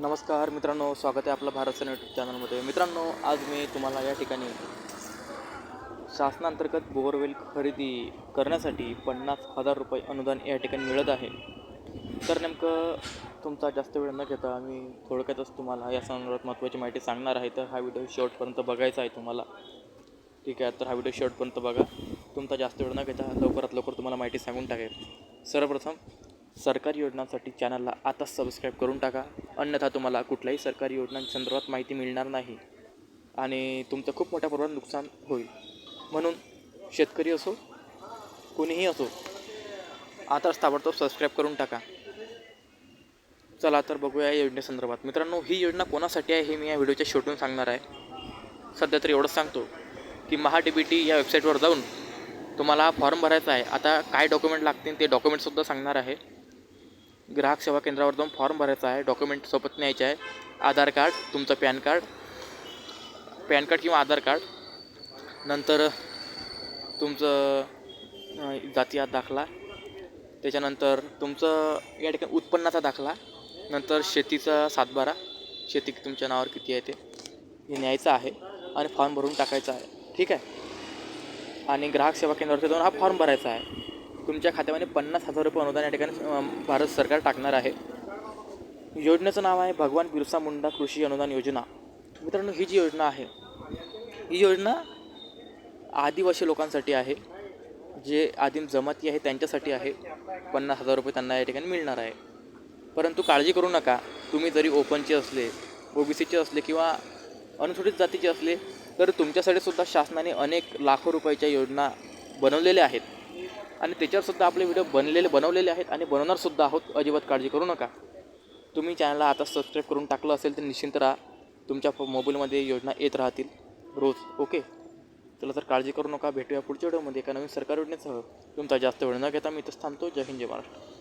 नमस्कार मित्रांनो स्वागत आहे आपलं भारत सन यूट्यूब चॅनलमध्ये. मित्रांनो आज मी तुम्हाला या ठिकाणी शासनांतर्गत बोअरवेल खरेदी करण्यासाठी पन्नास हजार रुपये अनुदान या ठिकाणी मिळत आहे. तर नेमकं तुमचा जास्त वेळ न घेता मी थोडक्यातच तुम्हाला या संदर्भात महत्त्वाची माहिती सांगणार आहे. तर हा व्हिडिओ शेवटपर्यंत बघायचा आहे तुम्हाला. ठीक आहे तर हा व्हिडिओ शेवटपर्यंत बघा. तुमचा जास्त वेळ न घेता लवकरात लवकर तुम्हाला माहिती सांगून टाकेल सर्वप्रथम सरकारी योजनांसाठी चॅनलला आता सबस्क्राईब करून टाका. अन्यथा तुम्हाला कुठल्याही सरकारी योजनांसंदर्भात माहिती मिळणार नाही आणि तुमचं खूप मोठ्या प्रमाणात नुकसान होईल. म्हणून शेतकरी असो कोणीही असो आताच ताबडतोब सबस्क्राईब करून टाका. चला तर बघूया या योजनेसंदर्भात मित्रांनो ही योजना कोणासाठी आहे हे मी या व्हिडिओच्या शेवटून सांगणार आहे. सध्या तर एवढंच सांगतो की महा डी बी टी या वेबसाईटवर जाऊन तुम्हाला हा फॉर्म भरायचा आहे. आता काय डॉक्युमेंट लागतील ते डॉक्युमेंटसुद्धा सांगणार आहे. ग्राहक सेवा केंद्रावर जाऊन फॉर्म भरायचा आहे डॉक्युमेंट सोबत न्यायचे आहे. आधार कार्ड तुमचं पॅन कार्ड पॅन कार्ड किंवा आधार कार्ड. नंतर तुमचं जातीय दाखला. त्याच्यानंतर तुमचं या ठिकाणी उत्पन्नाचा दाखला. नंतर शेतीचा सातबारा. शेती तुमच्या नावावर किती आहे ते हे न्यायचं आहे आणि फॉर्म भरून टाकायचा आहे. ठीक आहे? आणि ग्राहक सेवा केंद्रावरती जाऊन हा फॉर्म भरायचा आहे. तुमच्या खात्यामध्ये पन्नास हजार रुपये अनुदान या ठिकाणी भारत सरकार टाकणार आहे. योजनेचं नाव आहे भगवान बिरसा मुंडा कृषी अनुदान योजना. मित्रांनो ही जी योजना आहे ही योजना आदिवासी लोकांसाठी आहे. जे आदिम जमाती आहे त्यांच्यासाठी आहे. पन्नास हजार रुपये त्यांना या ठिकाणी मिळणार आहे. परंतु काळजी करू नका. तुम्ही जरी ओपनचे असले ओ बी सीचे असले किंवा अनुसूचित जातीचे असले तर तुमच्यासाठी सुद्धा शासनाने अनेक लाखो रुपयाच्या योजना बनवलेल्या आहेत. आणि त्याच्यावरसुद्धा आपले व्हिडिओ बनलेले बनवलेले आहेत आणि बनवणारसुद्धा आहोत. अजिबात काळजी करू नका. तुम्ही चॅनलला आता सबस्क्राईब करून टाकलं असेल तर निश्चिंत राहा. तुमच्या मोबाईलमध्ये योजना येत राहतील रोज ओके चला तर काळजी करू नका. भेटूया पुढच्या व्हिडिओमध्ये एका नवीन सरकारी योजनेसह. तुमचा जास्त वेळ न घेता मी इथंच थांबतो. जय हिंद जय महाराष्ट्र.